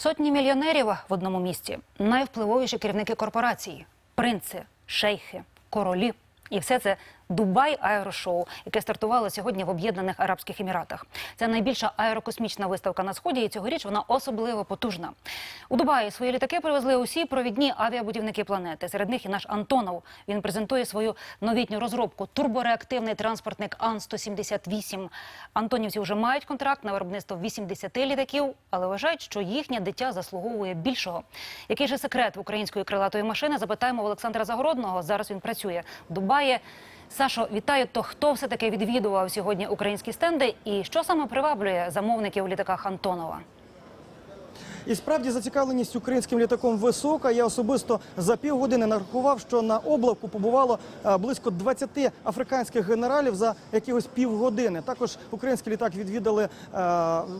Сотні мільйонерів в одному місті, найвпливовіші керівники корпорацій, принци, шейхи, королі. І все це Дубай Аерошоу, яке стартувало сьогодні в Об'єднаних Арабських Еміратах. Це найбільша аерокосмічна виставка на сході, і цьогоріч вона особливо потужна. У Дубаї свої літаки привезли усі провідні авіабудівники планети. Серед них і наш Антонов. Він презентує свою новітню розробку турбореактивний транспортник Ан-178. Антонівці вже мають контракт на виробництво 80 літаків, але вважають, що їхнє дитя заслуговує більшого. Який же секрет української крилатої машини? Запитаємо в Олександра Загородного. Зараз він працює в Дубаї. Сашо, вітаю. То хто все таки відвідував сьогодні українські стенди, і що саме приваблює замовників у літаках Антонова? І справді зацікавленість українським літаком висока. Я особисто за півгодини нарахував, що на облавку побувало е, близько 20 африканських генералів за якихось півгодини. Також український літак відвідали е,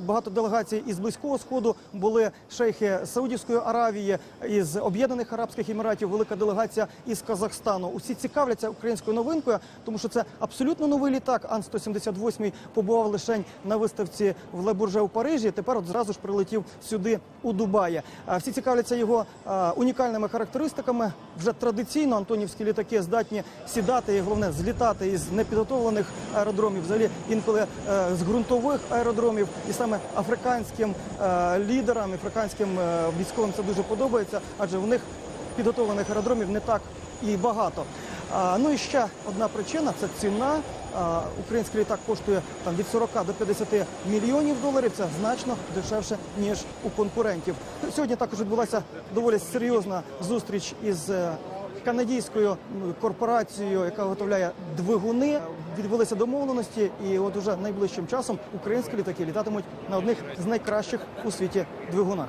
багато делегацій із близького сходу. Були шейхи Саудівської Аравії із Об'єднаних Арабських Еміратів, велика делегація із Казахстану. Усі цікавляться українською новинкою, тому що це абсолютно новий літак. Ан-178 побував лише на виставці в Лебурже у Парижі. Тепер от зразу ж прилетів сюди у Дубаї. Всі цікавляться його унікальними характеристиками. Вже традиційно антонівські літаки здатні сідати і головне злітати із непідготовлених аеродромів, взагалі інколи е, з ґрунтових аеродромів, і саме африканським е, лідерам, африканським е, військовим це дуже подобається, адже в них підготовлених аеродромів не так і багато. Ну і ще одна причина це ціна. Український літак коштує там від 40 до 50 мільйонів доларів. Це значно дешевше ніж у конкурентів. Сьогодні також відбулася доволі серйозна зустріч із е, канадійською корпорацією, яка виготовляє двигуни. Відбулися домовленості, і от уже найближчим часом українські літаки літатимуть на одних з найкращих у світі двигунах.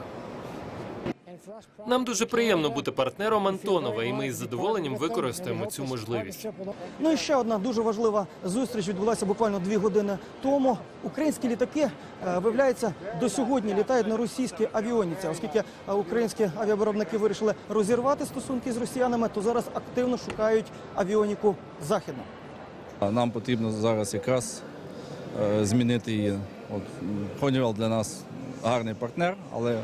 Нам дуже приємно бути партнером Антонова, і ми із задоволенням використаємо цю можливість. Ну і ще одна дуже важлива зустріч відбулася буквально дві години тому. Українські літаки е, виявляється до сьогодні літають на російській авіоніці, оскільки е, українські авіавиробники вирішили розірвати стосунки з росіянами, то зараз активно шукають авіоніку західну. Нам потрібно зараз якраз е, змінити її. От м, для нас гарний партнер, але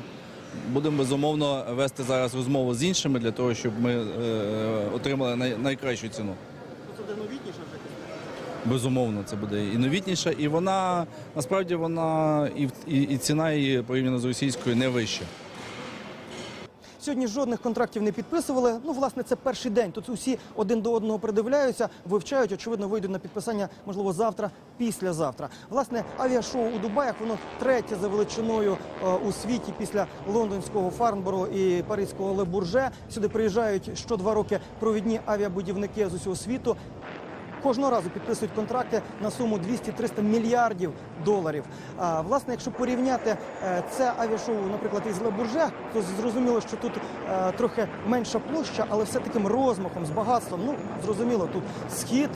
будемо безумовно вести зараз розмову з іншими для того, щоб ми е, отримали найкращу ціну. Це новітніше вже. Безумовно, це буде і новітніша, і вона насправді вона і, і, і ціна її порівняно з російською не вища. Сьогодні жодних контрактів не підписували. Ну, власне, це перший день. Тут усі один до одного придивляються, вивчають. Очевидно, вийдуть на підписання, можливо, завтра, післязавтра. Власне, авіашоу у Дубаях воно третє за величиною е, у світі після лондонського Фарнборо і паризького Лебурже. Сюди приїжджають що два роки провідні авіабудівники з усього світу. Кожного разу підписують контракти на суму 200-300 мільярдів доларів. А власне, якщо порівняти е, це авіашоу, наприклад, із Лебурже, то зрозуміло, що тут е, трохи менша площа, але все таким розмахом, з багатством. Ну зрозуміло, тут схід.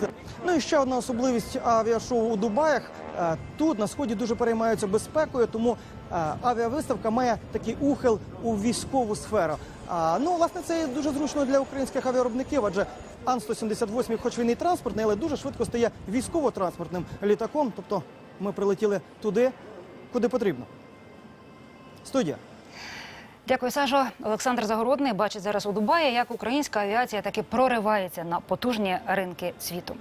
Ну і ще одна особливість авіашоу у Дубаях. Е, Тут на сході дуже переймаються безпекою, тому е, авіавиставка має такий ухил у військову сферу. А, ну, власне, це дуже зручно для українських авіаробників, адже Ан-178, хоч він і транспортний, але дуже швидко стає військово-транспортним літаком. Тобто ми прилетіли туди, куди потрібно. Студія. Дякую, Сашо. Олександр Загородний бачить зараз у Дубаї, як українська авіація таки проривається на потужні ринки світу.